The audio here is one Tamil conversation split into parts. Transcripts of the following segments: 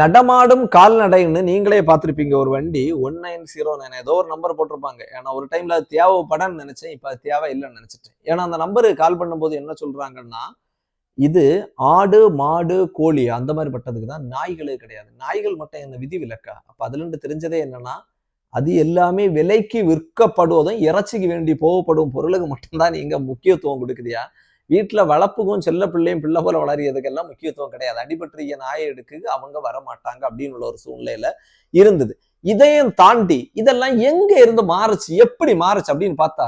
நடமாடும் கால்நடைன்னு நீங்களே பார்த்துருப்பீங்க. ஒரு வண்டி ஒன் நைன் ஜீரோ நைன் ஏதோ ஒரு நம்பர் போட்டிருப்பாங்க. ஏன்னா ஒரு டைம்ல அது தேவைப்படன்னு நினைச்சேன். இப்போ அது தேவை இல்லைன்னு நினைச்சிட்டேன். ஏன்னா அந்த நம்பருக்கு கால் பண்ணும்போது என்ன சொல்றாங்கன்னா இது ஆடு மாடு கோழி அந்த மாதிரி பட்டதுக்கு தான் நாய்களே கிடையாது. நாய்கள் மட்டும் என்ன விதி விலக்கா? அப்போ அதுலேருந்து தெரிஞ்சதே என்னன்னா அது எல்லாமே விலைக்கு விற்கப்படுவதும் இறைச்சிக்கு வேண்டி போகப்படும் பொருளுக்கு மட்டும்தான் நீங்க முக்கியத்துவம் கொடுக்குதியா வீட்டில் வளர்ப்புக்கும் செல்ல பிள்ளையும் பிள்ளை போல வளரியதுக்கெல்லாம் முக்கியத்துவம் கிடையாது. அடிபற்றிய நாயை எடுக்கு அவங்க வர மாட்டாங்க அப்படின்னு உள்ள ஒரு சூழ்நிலையில இருந்தது. இதையும் தாண்டி இதெல்லாம் எங்க இருந்து மாறுச்சு எப்படி மாறுச்சு அப்படின்னு பார்த்தா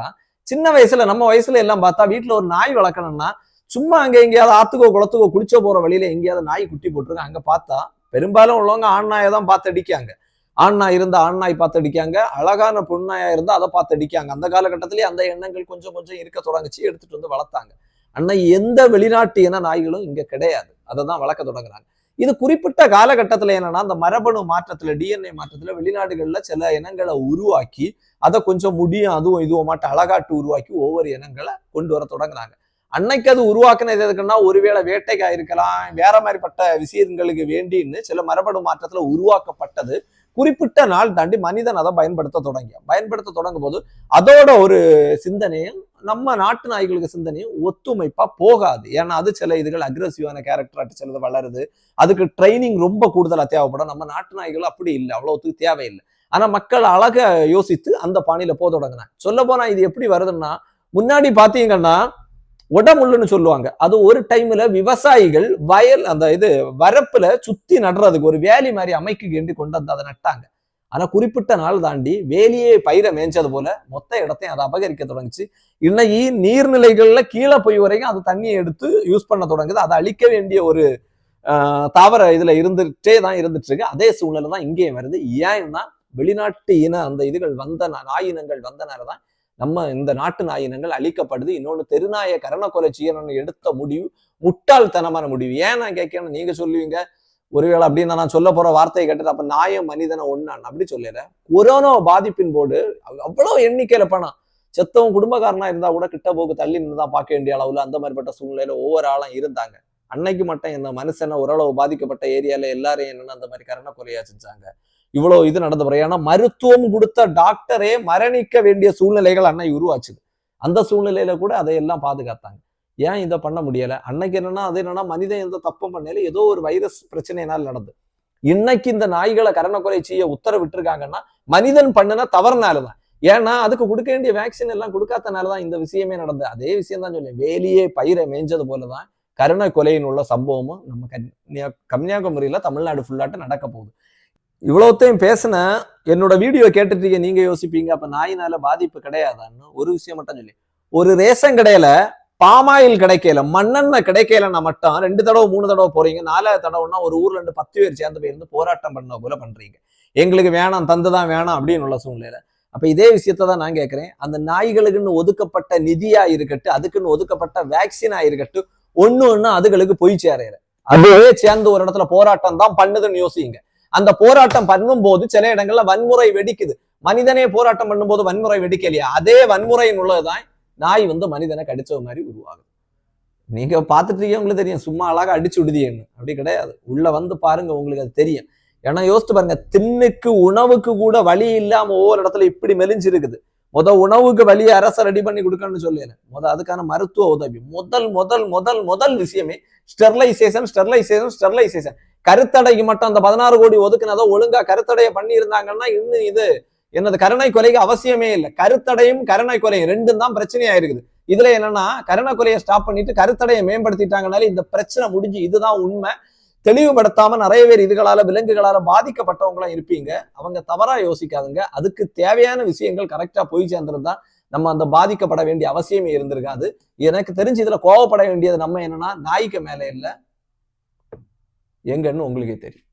சின்ன வயசுல நம்ம வயசுல எல்லாம் பார்த்தா வீட்டுல ஒரு நாய் வளர்க்கணும்னா சும்மா அங்க எங்கேயாவது ஆத்துக்கோ குளத்துக்கோ குளிச்சோ போற வழியில எங்கேயாவது நாய் குட்டி போட்டிருக்காங்க அங்க பார்த்தா பெரும்பாலும் உள்ளவங்க ஆண் நாயை தான் பார்த்து அடிக்காங்க. ஆண் நாய் இருந்தா ஆண் நாய் பார்த்து அடிக்காங்க. அழகான பொண்ணாயா இருந்தா அதை பார்த்து அடிக்காங்க. அந்த காலகட்டத்திலேயே அந்த எண்ணங்கள் கொஞ்சம் கொஞ்சம் இருக்க தொடங்குச்சு எடுத்துட்டு வந்து வளர்த்தாங்க. அன்னை எந்த வெளிநாட்டு இன நாய்களும் இங்கே கிடையாது. அதை தான் வளர்க்க தொடங்குறாங்க. இது குறிப்பிட்ட காலகட்டத்தில் என்னன்னா அந்த மரபணு மாற்றத்துல டிஎன்ஏ மாற்றத்துல வெளிநாடுகள்ல சில இனங்களை உருவாக்கி அதை கொஞ்சம் முடியும் அதுவும் இதுவும் மாட்ட அழகாட்டு உருவாக்கி ஒவ்வொரு இனங்களை கொண்டு வர தொடங்குறாங்க. அன்னைக்கு அது உருவாக்குனது எதுக்குன்னா ஒருவேளை வேட்டைக்காக இருக்கலாம் வேற மாதிரிப்பட்ட விஷயங்களுக்கு வேண்டின்னு சில மரபணு மாற்றத்துல உருவாக்கப்பட்டது. குறிப்பிட்ட நாள் தாண்டி மனிதன் அதை பயன்படுத்த தொடங்கி பயன்படுத்த தொடங்கும் போது அதோட ஒரு சிந்தனையும் நம்ம நாட்டு நாய்களுக்கு சிந்தனையும் ஒத்துமைப்பா போகாது. ஏன்னா அது சில இதுகள் அக்ரெசிவான கேரக்டர் சிலது வளருது. அதுக்கு ட்ரைனிங் ரொம்ப கூடுதலா தேவைப்படும். நம்ம நாட்டு நாய்கள் அப்படி இல்லை. அவ்வளோத்துக்கு தேவையில்லை. ஆனா மக்கள் அழக யோசித்து அந்த பாணியில போக தொடங்கினாங்க. சொல்ல போனா இது எப்படி வருதுன்னா முன்னாடி பாத்தீங்கன்னா உடமுள்ளுன்னு சொல்லுவாங்க. அது ஒரு டைம்ல விவசாயிகள் வயல் அந்த இது வரப்புல சுத்தி நடுறதுக்கு ஒரு வேலி மாதிரி அமைக்கு வேண்டி கொண்டு வந்து அதை நட்டாங்க. ஆனா குறிப்பிட்ட நாள் தாண்டி வேலியே பயிரை மேய்ஞ்சது போல மொத்த இடத்தையும் அதை அபகரிக்க தொடங்குச்சு. இன்னைக்கு நீர்நிலைகள்ல கீழே போய் வரைக்கும் அது தண்ணியை எடுத்து யூஸ் பண்ண தொடங்குது. அதை அழிக்க வேண்டிய ஒரு தாவர இதுல இருந்துட்டே தான் இருந்துட்டு இருக்கு. அதே சூழ்நிலை தான் இங்கேயும் வருது. ஏன்னா வெளிநாட்டு இன அந்த இதுகள் வந்த நாய் நாயினங்கள் வந்தனால தான் நம்ம இந்த நாட்டு நாயினங்கள் அழிக்கப்படுது. இன்னொன்று தெருநாய கரணக்கொலை செய்யணும்னு எடுத்த முடிவு முட்டாள்தனமான முடிவு. ஏன் நான் கேட்கணும் நீங்க சொல்லுவீங்க. ஒருவேளை அப்படின்னு நான் சொல்ல போற வார்த்தையை கேட்டது அப்ப நாயம் மனிதனை ஒன்னான் அப்படி சொல்லிடுறேன். கொரோனா பாதிப்பின் போது அவ்வளவு எண்ணிக்கையில பணம். செத்தவன் குடும்பக்காரனா இருந்தா கூட கிட்ட போக்கு தள்ளி நின்று தான் பார்க்க வேண்டிய அளவுல அந்த மாதிரிப்பட்ட சூழ்நிலையில ஒவ்வொரு ஆளும் இருந்தாங்க. அன்னைக்கு மட்டும் இந்த மனுஷனை ஓரளவு பாதிக்கப்பட்ட ஏரியால எல்லாரும் என்னன்னு அந்த மாதிரி கரண கொலையா செஞ்சாங்க. இவ்வளவு இது நடந்த பிறகு ஏன்னா மருத்துவம் கொடுத்த டாக்டரே மரணிக்க வேண்டிய சூழ்நிலைகள் அன்னை உருவாச்சுது. அந்த சூழ்நிலையில கூட அதையெல்லாம் பாதுகாத்தாங்க. ஏன் இதை பண்ண முடியல? அன்னைக்கு என்னன்னா அது என்னன்னா மனிதன் எந்த தப்பும் பண்ணல. ஏதோ ஒரு வைரஸ் பிரச்சனையினால் நடந்து இன்னைக்கு இந்த நாய்களை கரணக்கொலை செய்ய உத்தரவிட்டிருக்காங்கன்னா மனிதன் பண்ணின தவறுனாலதான். ஏன்னா அதுக்கு கொடுக்க வேண்டிய வேக்சின் எல்லாம் கொடுக்காதனாலதான் இந்த விஷயமே நடந்தது. அதே விஷயம் தான் சொன்னேன் வேலியே பயிரை மேய்ஞ்சது போலதான் கருணை கொலையின் உள்ள சம்பவமும் நம்ம கன்னியா கன்னியாகுமரியில தமிழ்நாடு ஃபுல்லாட்டு நடக்க போகுது இவ்வளோத்தையும் பேசின என்னோட வீடியோ கேட்டுட்டு நீங்க யோசிப்பீங்க அப்ப நாயினால பாதிப்பு கிடையாதான்னு ஒரு விஷயம் மட்டும் சொல்லி. ஒரு ரேஷன் கடையில பாமாயில் கிடைக்கல மண்ணெண்ணெய் கிடைக்கலன்னா மட்டும் ரெண்டு தடவை மூணு தடவை போறீங்க நாலாவது தடவைன்னா ஒரு ஊர்ல இருந்து பத்து பேர் சேர்ந்து போயிருந்து போராட்டம் பண்ண போல பண்றீங்க. எங்களுக்கு வேணாம் தந்துதான் வேணாம் அப்படின்னு உள்ள சூழ்நிலை அப்ப இதே விஷயத்த தான் நான் கேட்கிறேன் அந்த நாய்களுக்குன்னு ஒதுக்கப்பட்ட நிதியா இருக்கட்டும் அதுக்குன்னு ஒதுக்கப்பட்ட வேக்சினா இருக்கட்டும் ஒன்னு ஒன்னு அதுகளுக்கு போய் சேரையில அதுவே சேர்ந்து ஒரு இடத்துல போராட்டம் தான் பண்ணுதுன்னு யோசிங்க. அந்த போராட்டம் பண்ணும்போது சில இடங்கள்ல வன்முறை வெடிக்குது. மனிதனே போராட்டம் பண்ணும்போது வன்முறை வெடிக்கலையா? அதே வன்முறையின் உள்ளதுதான் நாய் வந்து மனிதனை கடிச்ச மாதிரி உருவாகுது. நீங்க பார்த்துட்டு உங்களுக்கு தெரியும். சும்மா அழகா அடிச்சு விடுதியன்னு அப்படி கிடையாது. உள்ள வந்து பாருங்க உங்களுக்கு அது தெரியும். ஏன்னா யோசித்து பாருங்க தின்னுக்கு உணவுக்கு கூட வழி இல்லாம ஒவ்வொரு இடத்துல இப்படி மெலிஞ்சு இருக்குது முத உணவுக்கு வழியை அரசை ரெடி பண்ணி கொடுக்கணும்னு சொல்லிடுறேன் முத அதுக்கான மருத்துவ உதவி. முதல் முதல் முதல் முதல் விஷயமே ஸ்டெர்லைசேஷன் ஸ்டெர்லைசேஷன் ஸ்டெர்லைசேஷன். கருத்தடைக்கு மட்டும் அந்த பதினாறு கோடி ஒதுக்குனதோ ஒழுங்கா கருத்தடைய பண்ணி இருந்தாங்கன்னா இன்னும் இது என்னது கருணை கொலைக்கு அவசியமே இல்லை. கருத்தடையும் கருணை கொலையும் ரெண்டும் தான் பிரச்சனையா இருக்குது. இதுல என்னன்னா கருணை கொலையை ஸ்டாப் பண்ணிட்டு கருத்தடையை மேம்படுத்திட்டாங்கனாலே இந்த பிரச்சனை முடிஞ்சு இதுதான் உண்மை. தெளிவுபடுத்தாம நிறைய பேர் இதுகளால விலங்குகளால பாதிக்கப்பட்டவங்களாம் இருப்பீங்க. அவங்க தவறா யோசிக்காதுங்க. அதுக்கு தேவையான விஷயங்கள் கரெக்டா போய் சேர்ந்திருந்தா நம்ம அந்த பாதிக்கப்பட வேண்டிய அவசியமே இருந்திருக்காது. எனக்கு தெரிஞ்சு இதுல கோவப்பட வேண்டியது நம்ம என்னன்னா நாய்க்கு மேல இல்லை. எங்கன்னு உங்களுக்கே தெரியும்.